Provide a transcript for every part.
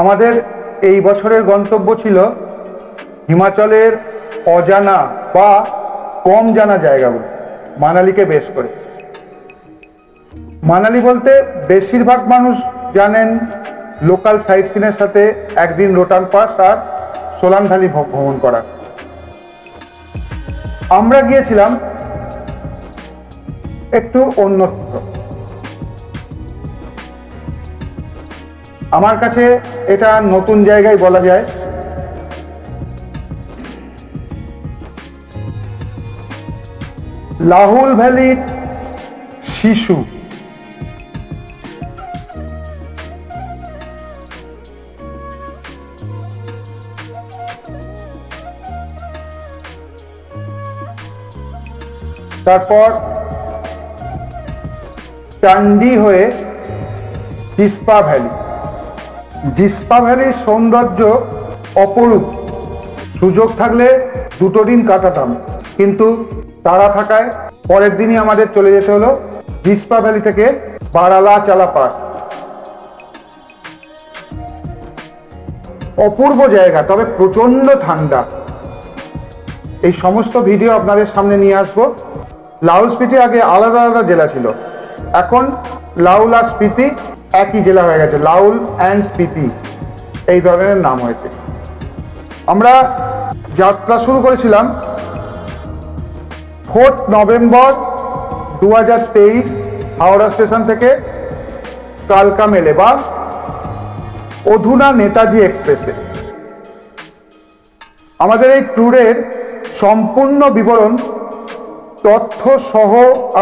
আমাদের এই বছরের গন্তব্য ছিল হিমাচলের অজানা বা কম জানা জায়গাগুলো, মানালিকে বেশ করে। মানালি বলতে বেশিরভাগ মানুষ জানেন লোকাল সাইট সিনের সাথে একদিন রোটাং পাস আর সোলান ভ্যালি ভ্রমণ করার আমরা গিয়েছিলাম একটু অন্যত্র আমার কাছে এটা নতুন জায়গায় বলা যায়। লাহুল ভ্যালির শিশু। তারপর চান্ডি হয়ে জিসপা ভ্যালি। জিসপা ভ্যালির সৌন্দর্য অপরূপ। সুযোগ থাকলে দুটো দিন কাটাতাম, কিন্তু তারা থাকায় পরের দিনই আমাদের চলে যেতে হলো জিসপা ভ্যালি থেকে বারালা চালা পাস। অপূর্ব জায়গা, তবে প্রচণ্ড ঠান্ডা। এই সমস্ত ভিডিও আপনাদের সামনে নিয়ে আসব। লাউল স্পিতি আগে আলাদা আলাদা জেলা ছিল। এখন লাউল আর স্পিতি একই জেলা হয়ে গেছে, লাউল অ্যান্ড স্পিতি এই ধরনের নাম হয়েছে। আমরা যাত্রা শুরু করেছিলাম ফোর্থ নভেম্বর দু হাজার তেইশ হাওড়া স্টেশন থেকে কালকা মেলে বা অধুনা নেতাজি এক্সপ্রেসে। আমাদের এই ট্যুরের সম্পূর্ণ বিবরণ, তথ্য সহ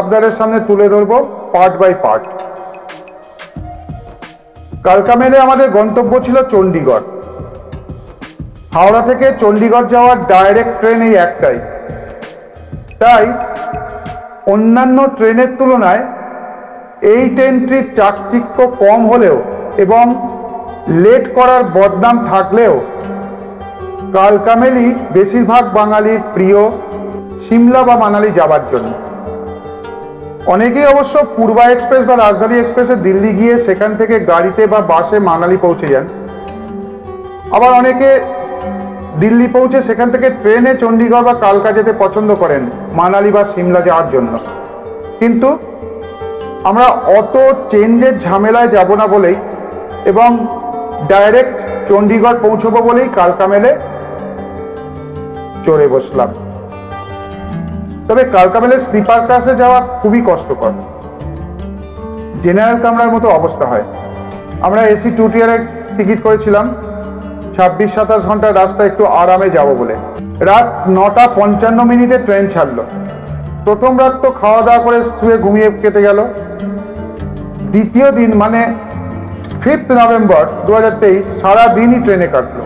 আপনাদের সামনে তুলে ধরব পার্ট বাই পার্ট। কালকা মেলে আমাদের গন্তব্য ছিল চণ্ডীগড়। হাওড়া থেকে চণ্ডীগড় যাওয়ার ডাইরেক্ট ট্রেন এই একটাই। তাই অন্যান্য ট্রেনের তুলনায় এই ট্রেনটির চাকচিক্য কম হলেও এবং লেট করার বদনাম থাকলেও কালকামেলি বেশিরভাগ বাঙালির প্রিয়, সিমলা বা মানালি যাবার জন্য। অনেকেই অবশ্য পূর্বা এক্সপ্রেস বা রাজধানী এক্সপ্রেসে দিল্লি গিয়ে সেখান থেকে গাড়িতে বা বাসে মানালি পৌঁছে যান। আবার অনেকে দিল্লি পৌঁছে সেখান থেকে ট্রেনে চণ্ডীগড় বা কালকা যেতে পছন্দ করেন, মানালি বা সিমলা যাওয়ার জন্য। কিন্তু আমরা অত চেঞ্জের ঝামেলায় যাব না বলেই এবং ডাইরেক্ট চণ্ডীগড় পৌঁছবো বলেই কালকা মেলে চড়ে বসলাম। তবে কালকা মেলে স্লিপার ক্লাসে যাওয়া খুবই কষ্টকর। জেনারেল কামরার মতো অবস্থা হয়। আমরা এসি টু টিয়ারে টিকিট করেছিলাম। ছাব্বিশ, সাতাশ ঘণ্টার রাস্তা একটু আরামে যাব বলে। রাত নটা পঞ্চান্ন মিনিটে ট্রেন ছাড়লো। প্রথম রাত তো খাওয়া দাওয়া করে শুয়ে ঘুমিয়ে কেটে গেল। দ্বিতীয় দিন মানে ফিফথ নভেম্বর দু হাজার তেইশ, সারাদিনই ট্রেনে কাটলো।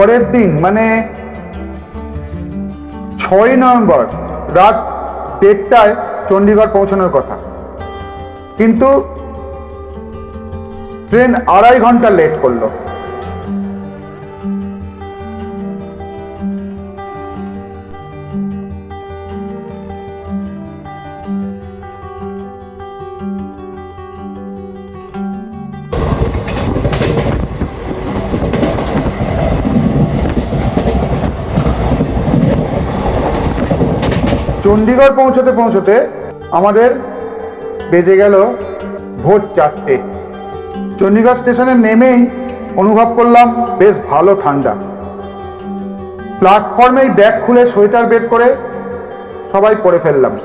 পরের দিন মানে ছয় নভেম্বর, রাত দেড়টায় চণ্ডীগড় পৌঁছানোর কথা। কিন্তু ট্রেন আড়াই ঘণ্টা লেট করল। চণ্ডীগড় পৌঁছতে পৌঁছতে আমাদের বেজে গেল ভোর চারটে। চণ্ডীগড় স্টেশনে নেমেই অনুভব করলাম বেশ ভালো ঠান্ডা। প্ল্যাটফর্মেই ব্যাগ খুলে সোয়েটার বের করে সবাই পরে ফেললাম।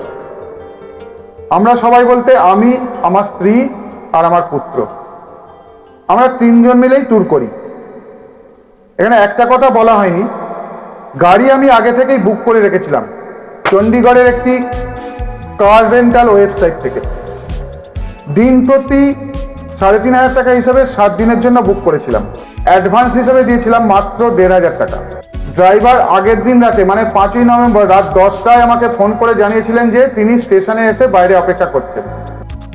আমরা সবাই বলতে আমি, আমার স্ত্রী আর আমার পুত্র। আমরা তিনজন মিলেই ট্যুর করি। এখানে একটা কথা বলা হয়নি। গাড়ি আমি আগে থেকেই বুক করে রেখেছিলাম। চণ্ডীগড়ের একটি কার রেন্টাল ওয়েবসাইট থেকে। দিন প্রতি সাড়ে তিন হাজার টাকা হিসাবে সাত দিনের জন্য বুক করেছিলাম। অ্যাডভান্স হিসাবে দিয়েছিলাম মাত্র দেড় হাজার টাকা। ড্রাইভার আগের দিন রাতে মানে পাঁচই নভেম্বর রাত দশটায় আমাকে ফোন করে জানিয়েছিলেন যে তিনি স্টেশনে এসে বাইরে অপেক্ষা করতেন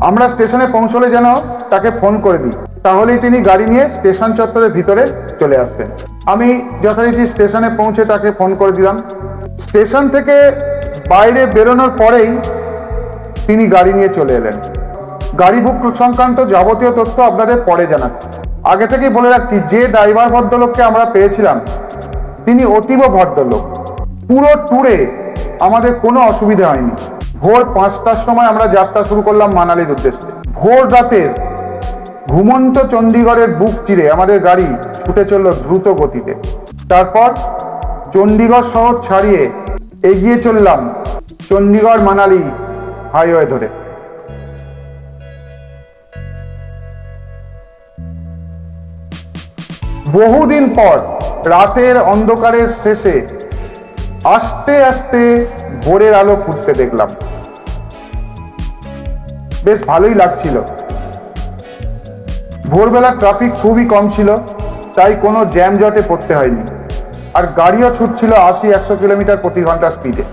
আমরা স্টেশনে পৌঁছলে যেন তাকে ফোন করে দিই। তাহলেই তিনি গাড়ি নিয়ে স্টেশন চত্বরের ভিতরে চলে আসবেন। আমি যথারীতি স্টেশনে পৌঁছে তাকে ফোন করে দিলাম। স্টেশন থেকে বাইরে বেরোনোর পরেই তিনি গাড়ি নিয়ে চলে এলেন। গাড়ি বুক সংক্রান্ত যাবতীয় তথ্য আপনাদের পরে জানাচ্ছি আগে থেকেই বলে রাখছি, যে ড্রাইভার ভদ্রলোককে আমরা পেয়েছিলাম, তিনি অতীব ভদ্রলোক। পুরো ট্যুরে আমাদের কোনো অসুবিধা হয়নি। ভোর পাঁচটার সময় আমরা যাত্রা শুরু করলাম মানালির উদ্দেশ্যে। ভোর রাতের ঘুমন্ত চণ্ডীগড়ের বুক চিরে আমাদের গাড়ি ছুটে চলল দ্রুত গতিতে। তারপর চণ্ডীগড় শহর ছাড়িয়ে এগিয়ে চললাম চণ্ডীগড় মানালি হাইওয়ে ধরে। বহুদিন পর, রাতের অন্ধকারের শেষে আস্তে আস্তে ভোরের আলো ফুটতে দেখলাম। বেশ ভালোই লাগছিল। ভোরবেলা ট্রাফিক খুবই কম ছিল, তাই কোনো জ্যাম জটে পড়তে হয়নি। আর গাড়িও ছুটছিল আশি, একশো কিলোমিটার প্রতি ঘণ্টা স্পিডে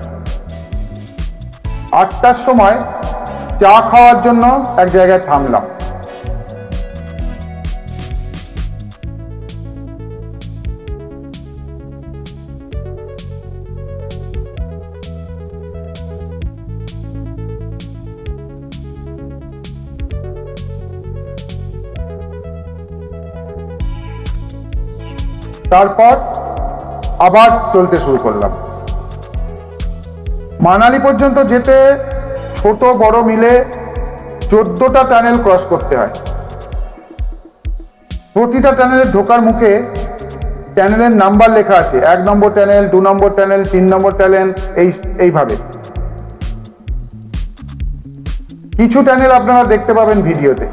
আটটার সময় চা খাওয়ার জন্য এক জায়গায় থামলাম। তারপর আবার চলতে শুরু করলাম। মানালি পর্যন্ত যেতে ছোট বড় মিলে চোদ্দটা টানেল ক্রস করতে হয়। প্রতিটা টানেলে ঢোকার মুখে ট্যানেলের নাম্বার লেখা আছে। এক নম্বর ট্যানেল দু নম্বর ট্যানেল তিন নম্বর ট্যানেল এই, এইভাবে। কিছু ট্যানেল আপনারা দেখতে পাবেন ভিডিওতে।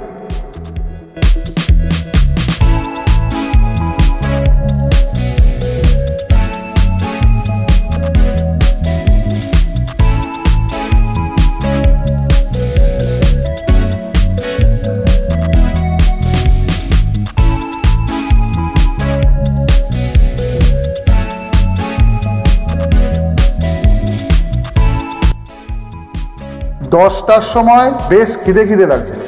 দশটার সময় বেশ খিদে খিদে লাগছিল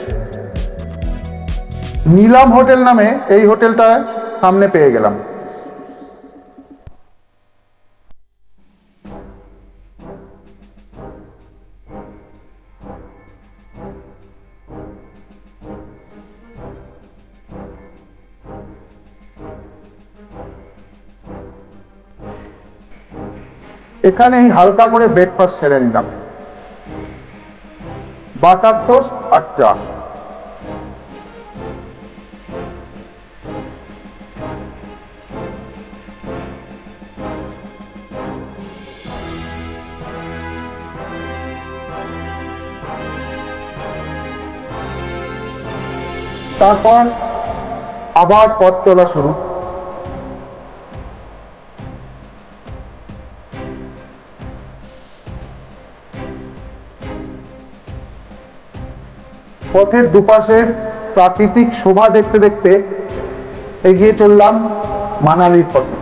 নিলাম হোটেল নামে এই হোটেলটা সামনে পেয়ে গেলাম। এখানেই হালকা করে ব্রেকফাস্ট সেরে নিলাম বাটার টোস্ট আর তারপর আবার পথ চলা শুরু। পথের দুপাশের প্রাকৃতিক শোভা দেখতে দেখতে এগিয়ে চললাম মানালির পথে।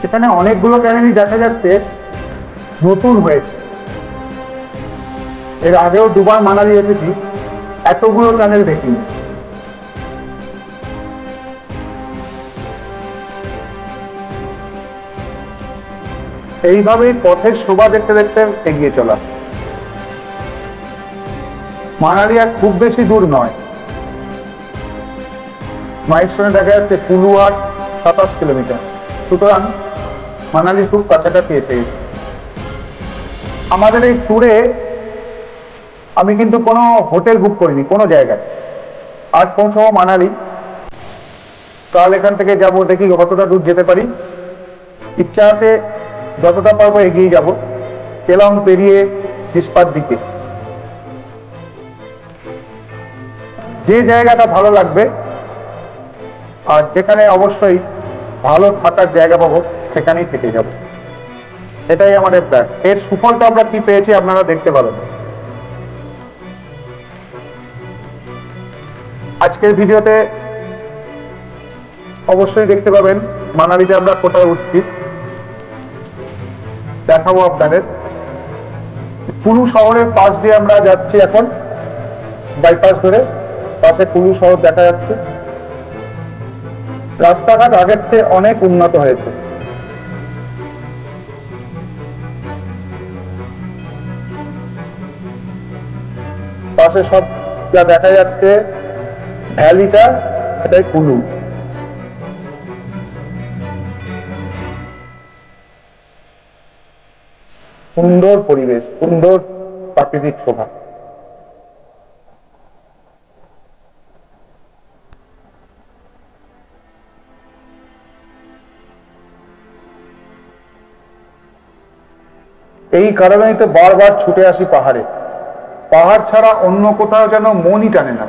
সেখানে অনেকগুলো ট্যানেলই দেখা যাচ্ছে, নতুন হয়েছে। এর আগেও দুবার মানালি এসেছি, এতগুলো ট্যানেল দেখিনি। এইভাবেই পথের শোভা দেখতে দেখতে এগিয়ে চলা। মানালি আর খুব বেশি দূর নয়। মাইলস্টোনে দেখা যাচ্ছে কুলুয়াট সাতাশ কিলোমিটার। সুতরাং মানালি খুব কাছাকাছি এসে গেছে। আমাদের এই ট্যুরে আমি কিন্তু কোনো হোটেল বুক করিনি, কোনো জায়গায়। আজ পৌঁছাবো মানালি, কাল এখান থেকে যাব, দেখি কতটা দূর যেতে পারি। ইচ্ছা আছে যতটা পারব এগিয়ে যাব। কেলং পেরিয়ে ইস্পাত দিকে। যে জায়গাটা ভালো লাগবে, আর যেখানে অবশ্যই ভালো থাকার জায়গা পাবো, সেখানেই থেকে যাব। এটাই আমাদের প্ল্যান এর সুফলটা আমরা কি পেয়েছি আপনারা দেখতে পাবেন আজকের ভিডিওতে অবশ্যই দেখতে পাবেন, মানালিতে আমরা কোথায় উঠছি। দেখাবো আপনাদের। কুলু শহরের পাশ দিয়ে আমরা যাচ্ছি এখন বাইপাস ধরে। পাশে কুলু শহর দেখা যাচ্ছে। রাস্তাঘাট আগের থেকে অনেক উন্নত হয়েছে। পাশে সব যা দেখা যাচ্ছে, ভ্যালিটা, এটাই কুলু। সুন্দর পরিবেশ, সুন্দর প্রাকৃতিক শোভা। এই কারণেই তো বারবার ছুটে আসি পাহাড়ে। পাহাড় ছাড়া অন্য কোথাও যেন মনই টানে না।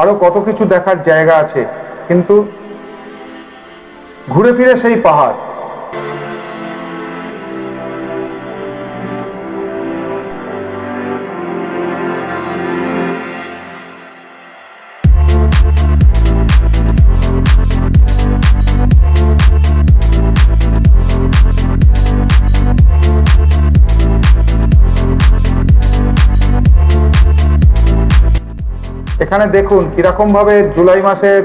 আরও কত কিছু দেখার জায়গা আছে, কিন্তু ঘুরে ফিরে সেই পাহাড়। এখানে দেখুন কীরকম ভাবে জুলাই মাসের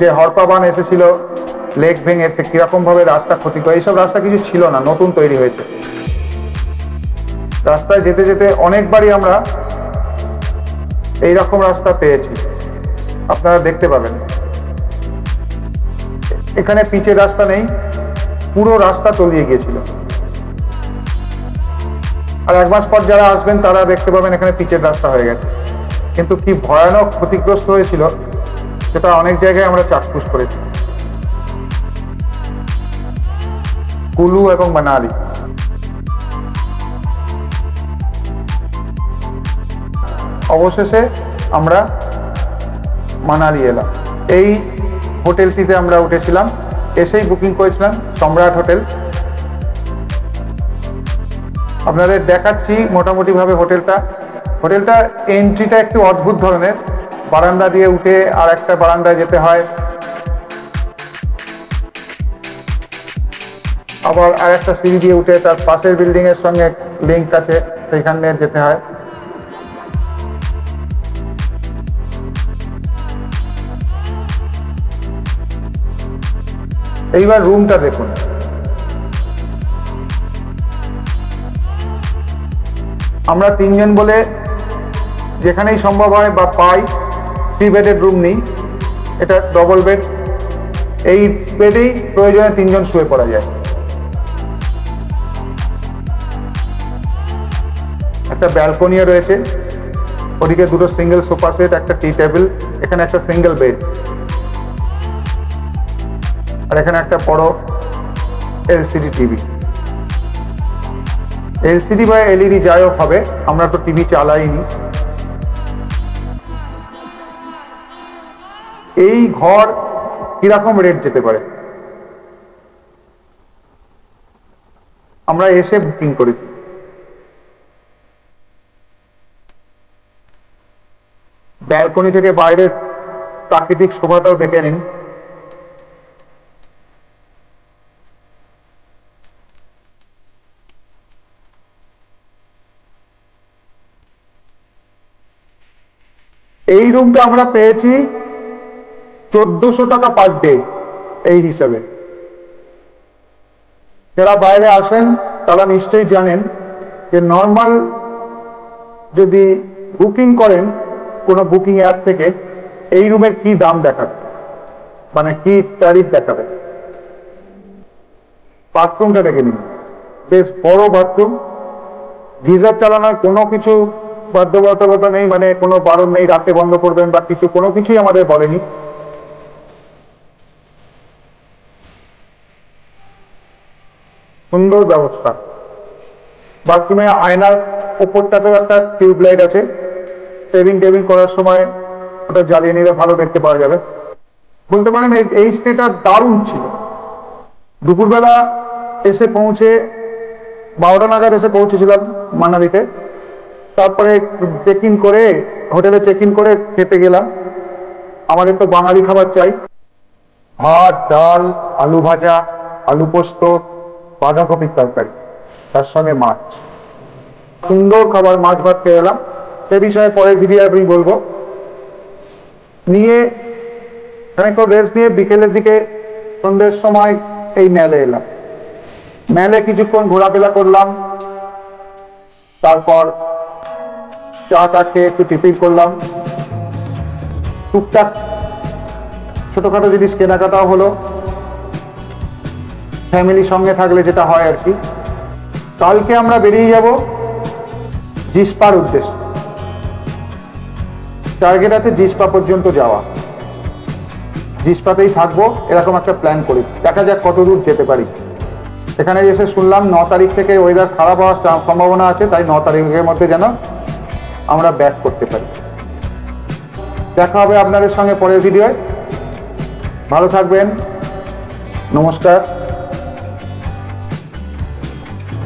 যে হরপাবান এসেছিল, লেক ভেঙে সে কীরকম ভাবে রাস্তা ক্ষতি করে এইসব রাস্তা কিছু ছিল না, নতুন তৈরি হয়েছে। রাস্তায় যেতে যেতে অনেকবারই আমরা এই রকম রাস্তা পেয়েছি। আপনারা দেখতে পাবেন। এখানে পিচের রাস্তা নেই, পুরো রাস্তা তলিয়ে গিয়েছিল। আর এক মাস পর যারা আসবেন তারা দেখতে পাবেন এখানে পিচের রাস্তা হয়ে গেছে। কিন্তু কি ভয়ানক ক্ষতিগ্রস্ত হয়েছিল, সেটা অনেক জায়গায় আমরা চাক্ষুষ করেছি। কুলু এবং মানালি। অবশেষে আমরা মানালি এলাম। এই হোটেলটিতে আমরা উঠেছিলাম, এসেই বুকিং করেছিলাম, সম্রাট হোটেল। আপনাদের দেখাচ্ছি মোটামুটি ভাবে হোটেলটা। হোটেলটা এন্ট্রিটা একটু অদ্ভুত ধরনের। বারান্দা দিয়ে উঠে আর একটা বারান্দায় যেতে হয়। আবার আর একটা সিঁড়ি দিয়ে উঠে তার পাশের বিল্ডিং এর সঙ্গে লিঙ্ক আছে, সেইখানে যেতে হয়। এইবার রুমটা দেখুন। আমরা তিনজন বলে যেখানেই সম্ভব হয় বা পাই থ্রি বেডের রুম নেই। এটা ডবল বেড এই বেডেই প্রয়োজনে তিনজন শুয়ে পড়া যায়। একটা ব্যালকনিও রয়েছে। ওদিকে দুটো সিঙ্গেল সোফা সেট একটা টি টেবিল এখানে একটা সিঙ্গেল বেড আর এখানে একটা বড় এলসিডি টিভি এলসিডি বা এলইডি যাই হোক হবে, আমরা তো টিভি চালাইনি। এই ঘর কীরকম রেট যেতে পারে? আমরা এসে বুকিং করি। ব্যালকনি থেকে বাইরের প্রাকৃতিক শোভাটাও দেখে নিন। এই রুমটা আমরা পেয়েছি চোদ্দশো টাকা পার ডে এই হিসাবে। যারা বাইরে আসেন, তারা নিশ্চয়ই জানেন যে নর্মাল যদি বুকিং করেন কোনো বুকিং অ্যাপ থেকে, এই রুমের কি দাম দেখাবে? মানে কি ট্যারিফ দেখাবে? বাথরুমটা দেখে নিন। বেশ বড় বাথরুম গিজার চালানোর কোনো কিছু বাধ্যবাধকতা নেই মানে কোনো বারণ নেই, রাতে বন্ধ করবেন বা কিছু, কোনো কিছুই আমাদের বলেনি। সুন্দর ব্যবস্থা। বাথরুমে আয়নার ওপরটাতেও একটা টিউবলাইট আছে। সেভিং টেভিং করার সময় ওটা জ্বালিয়ে নিলে ভালো দেখতে পাওয়া যাবে। বলতে পারেন এই স্টেটা দারুণ ছিল। দুপুরবেলা এসে পৌঁছে, বারোটা নাগাদ এসে পৌঁছেছিলাম মানালিতে। তারপরে চেক ইন করে, হোটেলে চেক ইন করে খেতে গেলাম। আমাদের তো বাঙালি খাবার চাই। ভাত, ডাল, আলু ভাজা, আলু পোস্ত বাঁধাকপির তরকারি, তার সঙ্গে মাছ। সুন্দর খাবার মাছ ভাত খেয়ে এলাম। সে বিষয়ে পরের ভিডিও আমি বলব। নিয়ে খানিকক্ষণ রেস্ট নিয়ে বিকেলের দিকে সন্ধ্যের সময় এই মেলে এলাম। মেলে কিছুক্ষণ ঘোরাফেরা করলাম। তারপর চা টা খেয়ে একটু টিফিন করলাম। টুকটাক ছোটখাটো জিনিস কেনাকাটাও হলো। ফ্যামিলির সঙ্গে থাকলে যেটা হয় আর কি। কালকে আমরা বেরিয়ে যাব জিসপার উদ্দেশ্যে। টার্গেট আছে জিসপা পর্যন্ত যাওয়া। জিসপাতেই থাকব, এরকম একটা প্ল্যান করি। দেখা যাক কত দূর যেতে পারি। এখানে এসে শুনলাম ন তারিখ থেকে ওয়েদার খারাপ হওয়ার সম্ভাবনা আছে, তাই ন তারিখের মধ্যে যেন আমরা ব্যাক করতে পারি। দেখা হবে আপনাদের সঙ্গে পরের ভিডিওয় ভালো থাকবেন। নমস্কার।